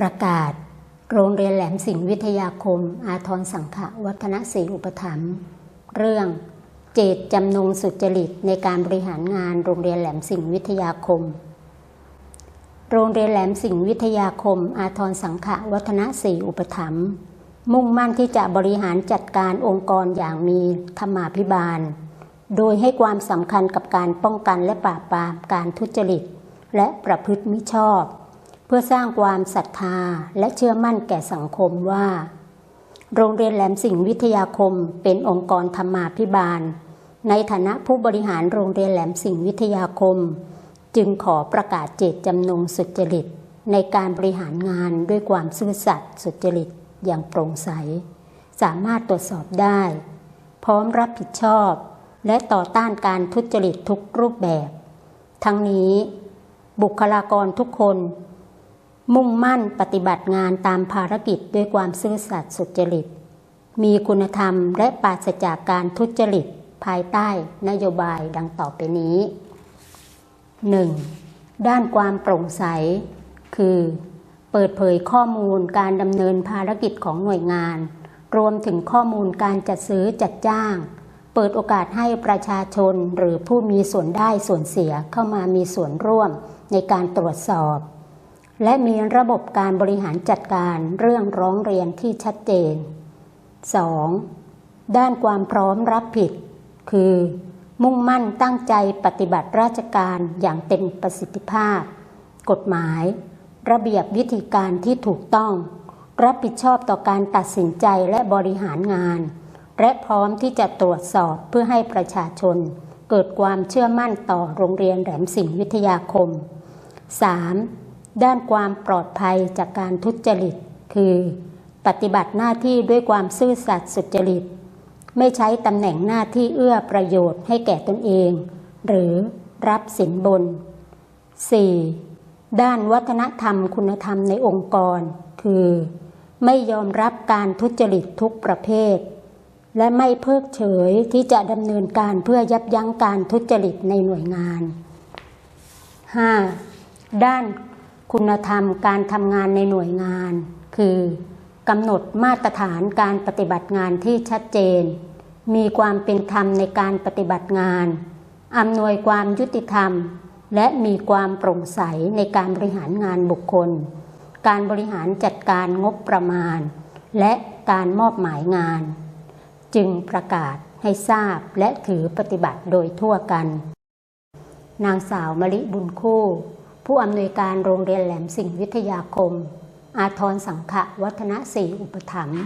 ประกาศ โรงเรียนแหลมสิงห์วิทยาคม อาทรสังขวัฒนศรีอุปถัมภ์เรื่องเจตจำนงสุจริตในการบริหารงานโรงเรียนแหลมสิงห์วิทยาคม โรงเรียนแหลมสิงห์วิทยาคม อาทรสังขวัฒนศรีอุปถัมภ์มุ่งมั่นที่จะบริหารจัดการองค์กรอย่างมีธรรมาภิบาล โดยให้ความสำคัญกับการป้องกันและปราบปรามการทุจริต และประพฤติมิชอบ เพื่อสร้างความศรัทธาและเชื่อมั่นแก่สังคมว่า โรงเรียนแหลมสิงห์วิทยาคมเป็นองค์กรธรรมาภิบาล ในฐานะผู้บริหารโรงเรียนแหลมสิงห์วิทยาคม จึงขอประกาศเจตจำนงสุจริต ในการบริหารงานด้วยความซื่อสัตย์สุจริตอย่างโปร่งใส สามารถตรวจสอบได้ พร้อมรับผิดชอบ และต่อต้านการทุจริตทุกรูปแบบ ทั้งนี้บุคลากรทุกคน มุ่งมั่นปฏิบัติงานตามภารกิจด้วยความซื่อสัตย์สุจริต มีคุณธรรมและปราศจากการทุจริตภายใต้นโยบายดังต่อไปนี้ 1. ด้านความโปร่งใส คือ เปิดเผยข้อมูลการดำเนินภารกิจของหน่วยงาน รวมถึงข้อมูลการจัดซื้อจัดจ้าง เปิดโอกาสให้ประชาชนหรือผู้มีส่วนได้ส่วนเสียเข้ามามีส่วนร่วมในการตรวจสอบ และมีระบบการบริหารจัดการเรื่องร้องเรียนที่ชัดเจน 2. ด้านความพร้อมรับผิด คือ มุ่งมั่นตั้งใจปฏิบัติราชการอย่างเต็มประสิทธิภาพ กฎหมาย ระเบียบวิธีการที่ถูกต้อง รับผิดชอบต่อการตัดสินใจและบริหารงาน และพร้อมที่จะตรวจสอบเพื่อให้ประชาชน เกิดความเชื่อมั่นต่อโรงเรียนแหลมสิงห์วิทยาคม 3. ด้านความปลอดภัยจากการทุจริต คือ ปฏิบัติหน้าที่ด้วยความซื่อสัตย์สุจริต ไม่ใช้ตำแหน่งหน้าที่เอื้อประโยชน์ให้แก่ตนเอง หรือรับสินบน 4. ด้านวัฒนธรรมคุณธรรมในองค์กร คือ ไม่ยอมรับการทุจริตทุกประเภท และไม่เพิกเฉยที่จะดำเนินการเพื่อยับยั้งการทุจริตในหน่วยงาน 5. ด้าน คุณธรรมการทำงานในหน่วยงาน คือกำหนดมาตรฐานการปฏิบัติงานที่ชัดเจน มีความเป็นธรรมในการปฏิบัติงานอำนวยความยุติธรรม และมีความโปร่งใสในการบริหารงานบุคคล การบริหารจัดการงบประมาณ และการมอบหมายงาน จึงประกาศให้ทราบและถือปฏิบัติโดยทั่วกัน นางสาวมลิบุญคู่ ผู้อำนวยการโรงเรียนแหลมสิงห์วิทยาคม อาทรสังขะวัฒนศรีอุปถัมภ์